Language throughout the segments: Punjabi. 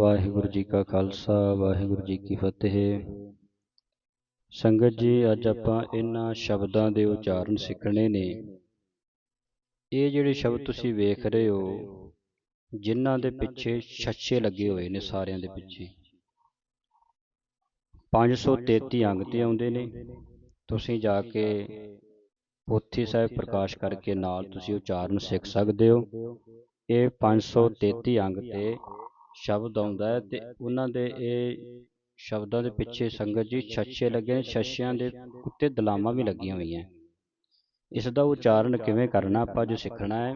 ਵਾਹਿਗੁਰੂ ਜੀ ਕਾ ਖਾਲਸਾ, ਵਾਹਿਗੁਰੂ ਜੀ ਕੀ ਫਤਿਹ। ਸੰਗਤ ਜੀ, ਅੱਜ ਆਪਾਂ ਇਹਨਾਂ ਸ਼ਬਦਾਂ ਦੇ ਉਚਾਰਨ ਸਿੱਖਣੇ ਨੇ। ਇਹ ਜਿਹੜੇ ਸ਼ਬਦ ਤੁਸੀਂ ਵੇਖ ਰਹੇ ਹੋ, ਜਿਨ੍ਹਾਂ ਦੇ ਪਿੱਛੇ ਛੱਛੇ ਲੱਗੇ ਹੋਏ ਨੇ ਸਾਰਿਆਂ ਦੇ ਪਿੱਛੇ। 533 ਅੰਗ ਤੇ ਆਉਂਦੇ ਨੇ। ਤੁਸੀਂ ਜਾ ਕੇ ਪੋਥੀ ਸਾਹਿਬ ਪ੍ਰਕਾਸ਼ ਕਰਕੇ ਨਾਲ ਤੁਸੀਂ ਉਚਾਰਨ ਸਿੱਖ ਸਕਦੇ ਹੋ। ਇਹ 533 ਅੰਗ ਤੇ ਸ਼ਬਦ ਆਉਂਦਾ ਹੈ ਤੇ ਉਹਨਾਂ ਦੇ ਇਹ ਸ਼ਬਦਾਂ ਦੇ ਪਿੱਛੇ ਸੰਗਤ ਜੀ ਛੱਛੇ ਲੱਗੇ ਨੇ, ਛੱਛਿਆਂ ਦੇ ਉੱਤੇ ਦਲਾਮਾਂ ਵੀ ਲੱਗੀਆਂ ਹੋਈਆਂ। ਇਸ ਦਾ ਉਚਾਰਨ ਕਿਵੇਂ ਕਰਨਾ ਆਪਾਂ ਜੋ ਸਿੱਖਣਾ ਹੈ?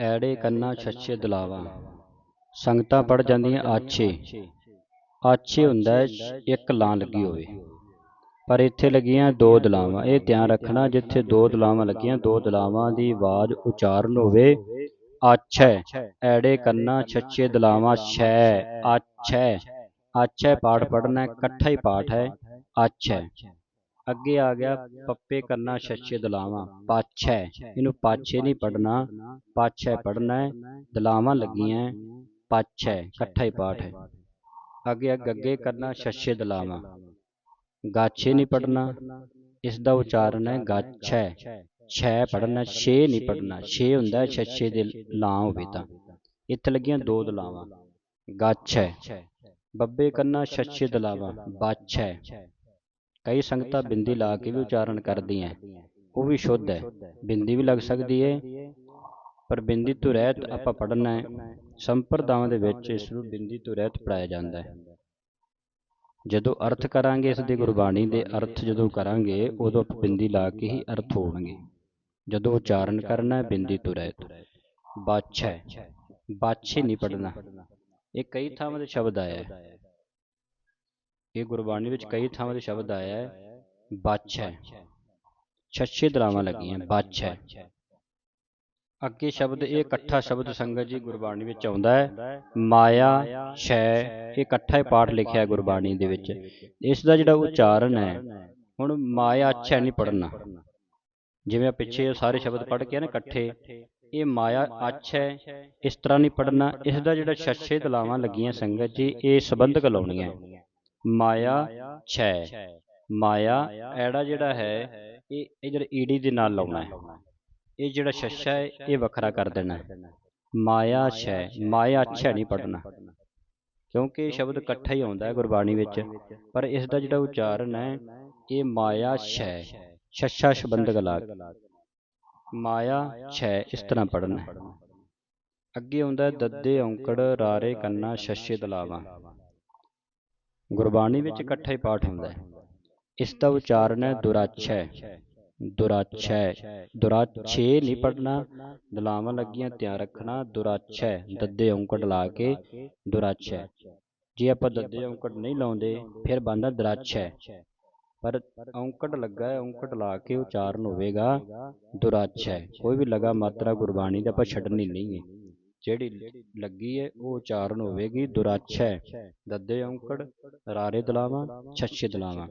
ਐੜੇ ਕੰਨਾ ਛੱਛੇ ਦਲਾਵਾ। ਸੰਗਤਾਂ ਪੜ ਜਾਂਦੀਆਂ, ਆਛੇ। ਆਛੇ ਹੁੰਦਾ ਹੈ, ਇੱਕ ਲਾਂ ਲੱਗੀ ਹੋਵੇ। ਪਰ ਇੱਥੇ ਲੱਗੀਆਂ ਦੋ ਦਲਾਵਾਂ। ਇਹ ਧਿਆਨ ਰੱਖਣਾ ਜਿੱਥੇ ਦੋ ਦਲਾਵਾਂ ਲੱਗੀਆਂ, ਦੋ ਦਲਾਵਾਂ ਦੀ ਆਵਾਜ਼ ਉਚਾਰਨ ਹੋਵੇ ਆਛੈ ਐੜੇ ਕੰਨਾ ਛੱਛੇ ਦਲਾਵਾਂ ਛੈ ਆਛੈ ਆਛੈ ਪਾਠ ਪੜਨਾ ਇਕੱਠਾ ਹੀ ਪਾਠ ਹੈ ਆਛੈ। ਅੱਗੇ ਆ ਗਿਆ ਪੱਪੇ ਕੰਨਾ ਛੱਛੇ ਦਲਾਵਾਂ ਪਾਛੈ ਇਹਨੂੰ ਪਾਛੇ ਨਹੀਂ ਪੜਨਾ ਪਾਛੈ ਪੜਨਾ ਹੈ ਦਲਾਵਾਂ ਲੱਗੀਆਂ ਪਾਛੈ ਇਕੱਠਾ ਹੀ ਪਾਠ ਹੈ। ਅੱਗੇ ਆ ਗੱਗੇ ਕਰਨਾ ਛੱਛੇ ਦਲਾਵਾਂ ਗਾਛੇ ਨਹੀਂ ਪੜਨਾ ਇਸ ਦਾ ਉਚਾਰਨ ਹੈ ਗਾਛੈ। ਛੈ ਪੜਨਾ ਛੇ ਨਹੀਂ ਪੜਨਾ ਛੇ ਹੁੰਦਾ ਹੈ ਛੱਛੇ ਦੇ ਲਾਂ ਹੋਵੇ ਤਾਂ। ਇੱਥੇ ਲੱਗੀਆਂ ਦੋ ਦਲਾਵਾਂ। ਗੱਛ ਹੈ। ਬੱਬੇ ਕੰਨਾ ਛੱਛੇ ਦਲਾਵਾਂ। ਬਾਛੈ ਕਈ ਸੰਗਤਾਂ ਬਿੰਦੀ ਲਾ ਕੇ ਵੀ ਉਚਾਰਨ ਕਰਦੀਆਂ। ਉਹ ਵੀ ਸ਼ੁੱਧ ਹੈ। ਬਿੰਦੀ ਵੀ ਲੱਗ ਸਕਦੀ ਹੈ। ਪਰ ਬਿੰਦੀ ਤੋਂ ਰਹਿਤ ਆਪਾਂ ਪੜਨਾ ਹੈ। ਸੰਪਰਦਾਵਾਂ ਦੇ ਵਿੱਚ ਇਸ ਨੂੰ ਬਿੰਦੀ ਤੋਂ ਰਹਿਤ ਪੜਾਇਆ ਜਾਂਦਾ ਹੈ। ਜਦੋਂ ਅਰਥ ਕਰਾਂਗੇ ਇਸ ਦੀ ਗੁਰਬਾਣੀ ਦੇ ਅਰਥ ਜਦੋਂ ਕਰਾਂਗੇ, ਉਦੋਂ ਆਪਾਂ ਬਿੰਦੀ ਲਾ ਕੇ ਹੀ ਅਰਥ ਹੋਣਗੇ। ਜਦੋਂ ਉਚਾਰਨ ਕਰਨਾ ਹੈ, ਬਿੰਦੀ ਤੋਂ ਰਹਿਤ ਬਾਛੈ ਬਾਛੇ ਨਹੀਂ ਪੜਨਾ ਇਹ ਕਈ ਥਾਵਾਂ ਤੇ ਸ਼ਬਦ ਆਇਆ ਹੈ। ਇਹ ਗੁਰਬਾਣੀ ਵਿੱਚ ਕਈ ਥਾਵਾਂ ਤੇ ਸ਼ਬਦ ਆਇਆ ਹੈ। ਬਾਛੈ ਛੱਛੇ ਦਰਾਵਾਂ ਲੱਗੀਆਂ। ਬਾਛੈ ਅੱਗੇ ਸ਼ਬਦ, ਇਹ ਇਕੱਠਾ ਸ਼ਬਦ ਸੰਗਤ ਜੀ ਗੁਰਬਾਣੀ ਵਿੱਚ ਆਉਂਦਾ ਹੈ। ਮਾਇਆ ਛੈ ਇਹ ਇਕੱਠਾ ਹੀ ਪਾਠ ਲਿਖਿਆ ਗੁਰਬਾਣੀ ਦੇ ਵਿੱਚ। ਇਸ ਦਾ ਜਿਹੜਾ ਉਚਾਰਨ ਹੈ, ਹੁਣ ਮਾਇਆ ਛੈ ਨਹੀਂ ਪੜਨਾ ਜਿਵੇਂ ਪਿੱਛੇ ਸਾਰੇ ਸ਼ਬਦ ਪੜ੍ਹ ਕੇ ਨਾ ਇਕੱਠੇ ਇਹ ਮਾਇਆ ਅੱਛ ਹੈ ਇਸ ਤਰ੍ਹਾਂ ਨਹੀਂ ਪੜਨਾ ਇਸ ਦਾ ਜਿਹੜਾ ਛੱਛੇ ਦਲਾਵਾਂ ਲੱਗੀਆਂ ਸੰਗਤ ਜੀ ਇਹ ਸੰਬੰਧਕ ਲਾਉਣੀਆਂ। ਮਾਇਆ ਛੈ ਮਾਇਆ ਐੜਾ ਜਿਹੜਾ ਹੈ ਇਹ ਇਹ ਜਿਹੜਾ ਈੜੀ ਦੇ ਨਾਲ ਲਾਉਣਾ ਹੈ। ਇਹ ਜਿਹੜਾ ਛੱਛਾ ਹੈ ਇਹ ਵੱਖਰਾ ਕਰ ਦੇਣਾ ਹੈ। ਮਾਇਆ ਛੈ ਮਾਇਆ ਅੱਛਾ ਨਹੀਂ ਪੜਨਾ ਕਿਉਂਕਿ ਇਹ ਸ਼ਬਦ ਇਕੱਠਾ ਹੀ ਆਉਂਦਾ ਹੈ ਗੁਰਬਾਣੀ ਵਿੱਚ ਪਰ ਇਸ ਦਾ ਜਿਹੜਾ ਉਚਾਰਨ ਹੈ ਇਹ ਮਾਇਆ ਛੈ ਛੱਛਾ ਸੰਬੰਧਕ ਲਾ ਮਾਇਆ ਛੈ ਇਸ ਤਰ੍ਹਾਂ ਪੜਨਾ ਹੈ ਅੱਗੇ ਆਉਂਦਾ ਦੱਦੇ ਔਂਕੜ ਰਾਰੇ ਕੰਨਾ ਛੱਛੇ ਦਲਾਵਾਂ। ਗੁਰਬਾਣੀ ਵਿੱਚ ਇਕੱਠਾ ਹੀ ਪਾਠ ਹੁੰਦਾ ਹੈ। ਇਸ ਦਾ ਉਚਾਰਨ ਹੈ ਦੁਰਾਛੈ। ਦੁਰਾਛੈ। ਦੁਰਾਛੇ। ਨਹੀਂ ਪੜਨਾ ਦਲਾਵਾਂ ਲੱਗੀਆਂ ਧਿਆਨ ਰੱਖਣਾ। ਦੁਰਾਛੈ। ਦੱਦੇ ਔਂਕੜ ਲਾ ਕੇ ਦੁਰਾਛੈ। ਜੇ ਆਪਾਂ ਦੱਦੇ ਔਂਕੜ ਨਹੀਂ ਲਾਉਂਦੇ ਫਿਰ ਬਣਦਾ ਦਰਾਛੈ। ਪਰ ਔਂਕੜ ਲੱਗਾ ਹੈ, ਔਂਕੜ ਲਾ ਕੇ ਉਚਾਰਨ ਹੋਵੇਗਾ। ਦੁਰਾਛੈ ਕੋਈ ਵੀ ਲਗਾ ਮਾਤਰਾ ਗੁਰਬਾਣੀ ਦਾ ਆਪਾਂ ਛੱਡਣੀ ਨਹੀਂ ਹੈ ਜਿਹੜੀ ਲੱਗੀ ਹੈ, ਉਹ ਉਚਾਰਨ ਹੋਵੇਗੀ। ਦੁਰਾਛੈ ਦੱਦੇ ਔਂਕੜ, ਰਾਰੇ ਦਲਾਵਾਂ, ਛੱਛੇ ਦਲਾਵਾਂ।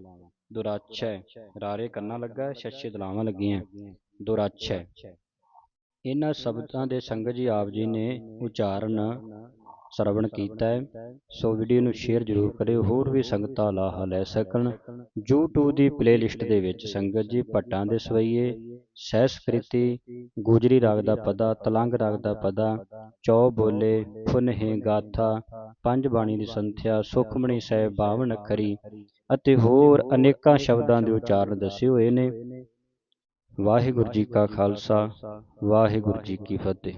ਦੁਰਾਛੈ ਰਾਰੇ ਕੰਨਾ ਲੱਗਾ, ਛੱਛੇ ਦਲਾਵਾਂ ਲੱਗੀਆਂ। ਦੁਰਾਛੈ ਇਹਨਾਂ ਸ਼ਬਦਾਂ ਦੇ ਸੰਗਤ ਜੀ ਆਪ ਜੀ ਨੇ ਉਚਾਰਨ ਸਰਵਣ ਕੀਤਾ ਹੈ। ਸੋ ਵੀਡੀਓ ਨੂੰ ਸ਼ੇਅਰ ਜ਼ਰੂਰ ਕਰਿਓ। ਹੋਰ ਵੀ ਸੰਗਤਾਂ ਲਾਹਾ ਲੈ ਸਕਣ। YouTube ਦੀ ਪਲੇਲਿਸਟ ਦੇ ਵਿੱਚ ਸੰਗਤ ਜੀ ਭੱਟਾਂ ਦੇ ਸਵਈਏ ਸਹਿਸਕ੍ਰਿਤੀ ਗੁਜਰੀ ਰਾਗ ਦਾ ਪਦਾ, ਤਲੰਗ ਰਾਗ ਦਾ ਪਦਾ, ਚੌ ਬੋਲੇ ਫੁਨਹੇ ਗਾਥਾ, ਪੰਜ ਬਾਣੀ ਦੀ ਸੰਥਿਆ, ਸੁਖਮਣੀ ਸਾਹਿਬ 52 ਅੱਖਰੀ ਅਤੇ ਹੋਰ ਅਨੇਕਾਂ ਸ਼ਬਦਾਂ ਦੇ ਉਚਾਰਨ ਦੱਸੇ ਹੋਏ ਨੇ। ਵਾਹਿਗੁਰੂ ਜੀ ਕਾ ਖਾਲਸਾ, ਵਾਹਿਗੁਰੂ ਜੀ ਕੀ ਫਤਿਹ।